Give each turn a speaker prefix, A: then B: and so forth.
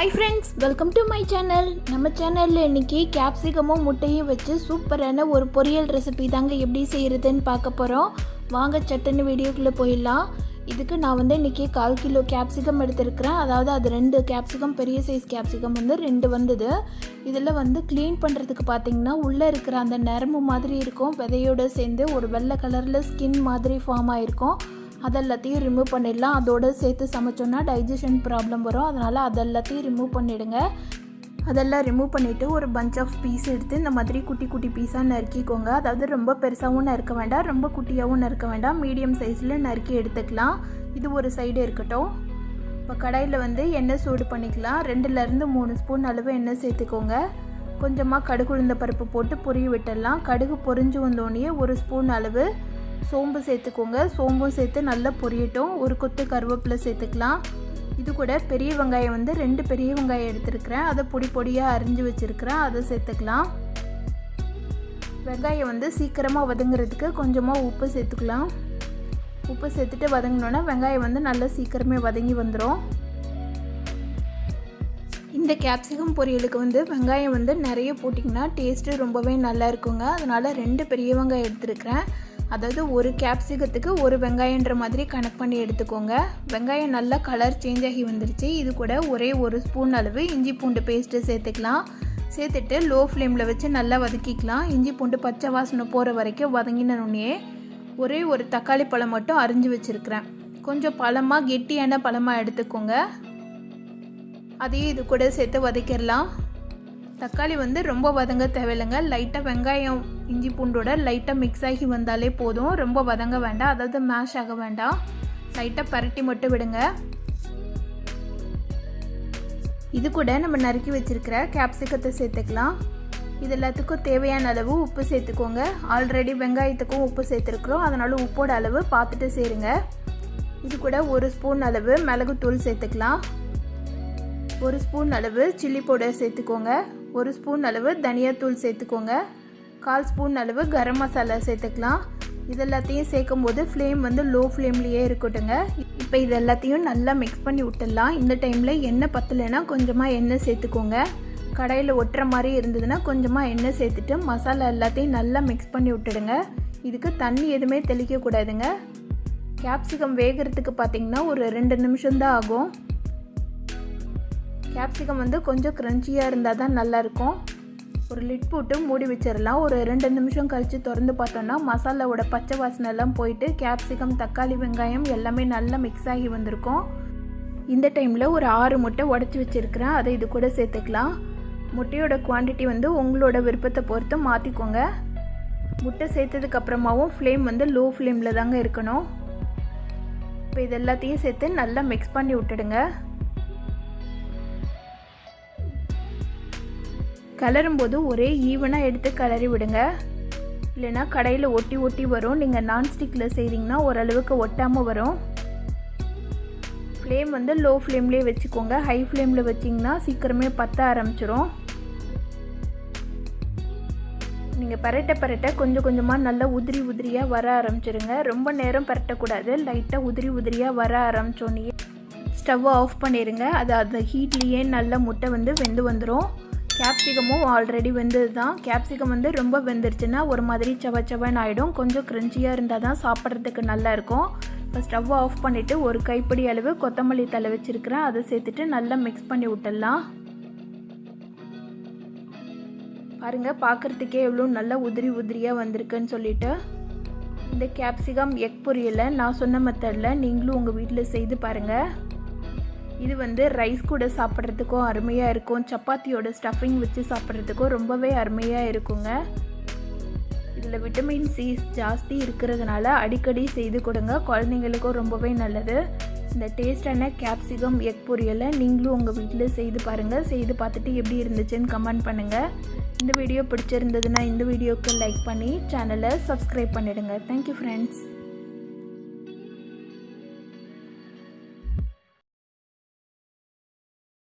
A: Hi friends welcome to my channel நம்ம சேனலில் இன்றைக்கி கேப்சிகமும் முட்டையும் வச்சு சூப்பரான ஒரு பொரியல் ரெசிபி தாங்க எப்படி செய்கிறதுன்னு பார்க்க போகிறோம் வாங்க சட்டுன்னு வீடியோக்குள்ளே போயிடலாம். இதுக்கு நான் வந்து இன்றைக்கி கால் கிலோ கேப்சிகம் எடுத்திருக்கிறேன். அதாவது அது ரெண்டு கேப்சிகம் பெரிய சைஸ் கேப்சிகம் வந்து ரெண்டு வந்தது. இதில் வந்து க்ளீன் பண்ணுறதுக்கு பார்த்தீங்கன்னா உள்ளே இருக்கிற அந்த நரம்பு மாதிரி இருக்கும். விதையோடு சேர்ந்து ஒரு வெள்ளை கலரில் ஸ்கின் மாதிரி ஃபார்ம் ஆகிருக்கும் அதெல்லாத்தையும் ரிமூவ் பண்ணிடலாம். அதோடு சேர்த்து சமைச்சோன்னா டைஜஷன் ப்ராப்ளம் வரும். அதனால் அதெல்லாத்தையும் ரிமூவ் பண்ணிவிடுங்க அதெல்லாம் ரிமூவ் பண்ணிவிட்டு ஒரு பஞ்ச் ஆஃப் பீஸ் எடுத்து இந்த மாதிரி குட்டி குட்டி பீஸாக நறுக்கிக்கோங்க. அதாவது ரொம்ப பெருசாகவும் நறுக்க வேண்டாம். ரொம்ப குட்டியாகவும் நறுக்க வேண்டாம். மீடியம் சைஸில் நறுக்கி எடுத்துக்கலாம். இது ஒரு சைடு இருக்கட்டும். இப்போ கடாயில் வந்து எண்ணெய் சூடு பண்ணிக்கலாம். ரெண்டுலேருந்து மூணு ஸ்பூன் அளவு எண்ணெய் சேர்த்துக்கோங்க. கொஞ்சமாக கடுகு உளுந்த பருப்பு போட்டு பொரிய விட்டுடலாம். கடுகு பொரிஞ்சு வந்தோடனே ஒரு ஸ்பூன் அளவு சோம்பு சேர்த்துக்கோங்க. சோம்பும் சேர்த்து நல்லா பொரியட்டும். ஒரு கொத்து கருவேப்பிலை சேர்த்துக்கலாம். இது கூட பெரிய வெங்காயம் வந்து ரெண்டு பெரிய வெங்காயம் எடுத்துருக்கிறேன். அதை பொடி பொடியாக அரிஞ்சு வச்சுருக்கிறேன். அதை சேர்த்துக்கலாம். வெங்காயம் வந்து சீக்கிரமாக வதங்குறதுக்கு கொஞ்சமாக உப்பு சேர்த்துக்கலாம். உப்பு சேர்த்துட்டு வதங்கினோன்னா வெங்காயம் வந்து நல்லா சீக்கிரமே வதங்கி வந்துடும் இந்த கேப்சிகம் பொரியலுக்கு வந்து வெங்காயம் வந்து நிறைய போட்டிங்கன்னா டேஸ்ட்டு ரொம்பவே நல்லா இருக்குங்க. அதனால் ரெண்டு பெரிய வெங்காயம் எடுத்துருக்கிறேன். அதாவது ஒரு கேப்சிகத்துக்கு ஒரு வெங்காயன்ற மாதிரி கணக்கு பண்ணி எடுத்துக்கோங்க. வெங்காயம் நல்லா கலர் சேஞ்ச் ஆகி வந்துருச்சு. இது கூட ஒரே ஒரு ஸ்பூன் அளவு இஞ்சி பூண்டு பேஸ்ட்டு சேர்த்துக்கலாம். சேர்த்துட்டு லோ ஃப்ளேமில் வச்சு நல்லா வதக்கிக்கலாம். இஞ்சி பூண்டு பச்சை வாசனை போகிற வரைக்கும் வதங்கினோடனே ஒரே ஒரு தக்காளி பழம் மட்டும் அரிஞ்சு வச்சுருக்கிறேன். கொஞ்சம் பழமாக கெட்டியான பழமாக எடுத்துக்கோங்க. அதையும் இது கூட சேர்த்து வதக்கிடலாம். தக்காளி வந்து ரொம்ப வதங்க தேவையில்லைங்க. லைட்டாக வெங்காயம் இஞ்சி பூண்டோட லைட்டாக மிக்ஸ் ஆகி வந்தாலே போதும். ரொம்ப வதங்க வேண்டாம். அதாவது மேஷ் ஆக வேண்டாம். லைட்டாக பரட்டி மட்டும் விடுங்க. இது கூட நம்ம நறுக்கி வச்சிருக்கிற கேப்சிகத்தை சேர்த்துக்கலாம். இது எல்லாத்துக்கும் தேவையான அளவு உப்பு சேர்த்துக்கோங்க. ஆல்ரெடி வெங்காயத்துக்கும் உப்பு சேர்த்துருக்குறோம். அதனால் உப்போட அளவு பார்த்துட்டு சேருங்க. இது கூட ஒரு ஸ்பூன் அளவு மிளகுத்தூள் சேர்த்துக்கலாம். ஒரு ஸ்பூன் அளவு சில்லி பவுடர் சேர்த்துக்கோங்க. ஒரு ஸ்பூன் அளவு தனியாத்தூள் சேர்த்துக்கோங்க. கால் ஸ்பூன் அளவு கரம் மசாலா சேர்த்துக்கலாம். இது எல்லாத்தையும் சேர்க்கும் போது ஃப்ளேம் வந்து லோ ஃப்ளேம்லேயே இருக்கட்டுங்க இப்போ இது எல்லாத்தையும் நல்லா மிக்ஸ் பண்ணி விட்டுடலாம். இந்த டைமில் எண்ணெய் பத்தலைன்னா கொஞ்சமாக எண்ணெய் சேர்த்துக்கோங்க. கடையில் ஒட்டுற மாதிரி இருந்ததுன்னா கொஞ்சமாக எண்ணெய் சேர்த்துட்டு மசாலா எல்லாத்தையும் நல்லா மிக்ஸ் பண்ணி விட்டுடுங்க. இதுக்கு தண்ணி எதுவுமே தெளிக்கக்கூடாதுங்க. கேப்சிகம் வேகிறதுக்கு பார்த்திங்கன்னா ஒரு ரெண்டு நிமிஷம்தான் ஆகும். கேப்சிகம் வந்து கொஞ்சம் க்ரன்ச்சியாக இருந்தால் தான் நல்லாயிருக்கும். ஒரு லிட் போட்டு மூடி வச்சிடலாம் ஒரு ரெண்டு நிமிஷம் கழித்து திறந்து பார்த்தோன்னா மசாலாவோட பச்சை வாசனைலாம் போயிட்டு கேப்சிகம் தக்காளி வெங்காயம் எல்லாமே நல்லா மிக்ஸ் ஆகி வந்திருக்கும். இந்த டைமில் ஒரு ஆறு முட்டை உடச்சி வச்சுருக்கிறேன். அதை இது கூட சேர்த்துக்கலாம். முட்டையோட குவான்டிட்டி வந்து உங்களோட விருப்பத்தை பொறுத்து மாற்றிக்கோங்க முட்டை சேர்த்ததுக்கப்புறமாவும் ஃப்ளேம் வந்து லோ ஃப்ளேமில் தாங்க இருக்கணும். இப்போ இது எல்லாத்தையும் சேர்த்து நல்லா மிக்ஸ் பண்ணி விட்டுடுங்க. கலரும் போது ஒரே ஈவனாக எடுத்து கலரி விடுங்க. இல்லைன்னா கடையில் ஒட்டி ஒட்டி வரும். நீங்கள் நான்ஸ்டிக்கில் செய்கிறீங்கன்னா ஓரளவுக்கு ஒட்டாமல் வரும். ஃப்ளேம் வந்து லோ ஃப்ளேம்லேயே வச்சுக்கோங்க. ஹை ஃப்ளேமில் வச்சிங்கன்னா சீக்கிரமே பற்ற ஆரம்பிச்சிரும். நீங்கள் பரட்ட பரட்ட கொஞ்சம் கொஞ்சமாக நல்லா உதிரி உதிரியாக வர ஆரம்பிச்சிருங்க. ரொம்ப நேரம் பரட்டக்கூடாது. லைட்டாக உதிரி உதிரியாக வர ஆரம்பிச்சோன்னே ஸ்டவ்வை ஆஃப் பண்ணிடுங்க அது அந்த ஹீட்லேயே நல்ல முட்டை வந்து வெந்து வந்துடும் கேப்சிகமும் ஆல்ரெடி வெந்தது தான் கேப்சிகம் வந்து ரொம்ப வெந்துருச்சுன்னா ஒரு மாதிரி செவ செவன் ஆகிடும் கொஞ்சம் க்ரன்ச்சியாக இருந்தால் தான் சாப்பிட்றதுக்கு நல்லா இருக்கும். இப்போ ஸ்டவ் ஆஃப் பண்ணிவிட்டு ஒரு கைப்பிடி அளவு கொத்தமல்லி தலை வச்சுருக்கிறேன். அதை சேர்த்துட்டு நல்லா மிக்ஸ் பண்ணி விட்டுடலாம். பாருங்கள் பார்க்குறதுக்கே எவ்வளோ நல்லா உதிரி உதிரியாக வந்திருக்குன்னு சொல்லிட்டு. இந்த கேப்சிகம் எக் பொரியலை நான் சொன்ன மெத்தடில் நீங்களும் உங்கள் வீட்டில் செய்து பாருங்கள் இது வந்து ரைஸ் கூட சாப்பிட்றதுக்கும் அருமையாக இருக்கும். சப்பாத்தியோட ஸ்டஃபிங் வச்சு சாப்பிட்றதுக்கும் ரொம்பவே அருமையாக இருக்குங்க. இதில் விட்டமின் சி ஜாஸ்தி இருக்கிறதுனால அடிக்கடி செய்து கொடுங்க. குழந்தைங்களுக்கும் ரொம்பவே நல்லது. இந்த டேஸ்டான கேப்சிகம் எக் பொரியலை நீங்களும் உங்கள் வீட்டில் செய்து பாருங்கள் செய்து பார்த்துட்டு எப்படி இருந்துச்சுன்னு கமெண்ட் பண்ணுங்கள் இந்த வீடியோ பிடிச்சிருந்ததுன்னா இந்த வீடியோக்கு லைக் பண்ணி சேனலை சப்ஸ்கிரைப் பண்ணிவிடுங்க தேங்க்யூ ஃப்ரெண்ட்ஸ்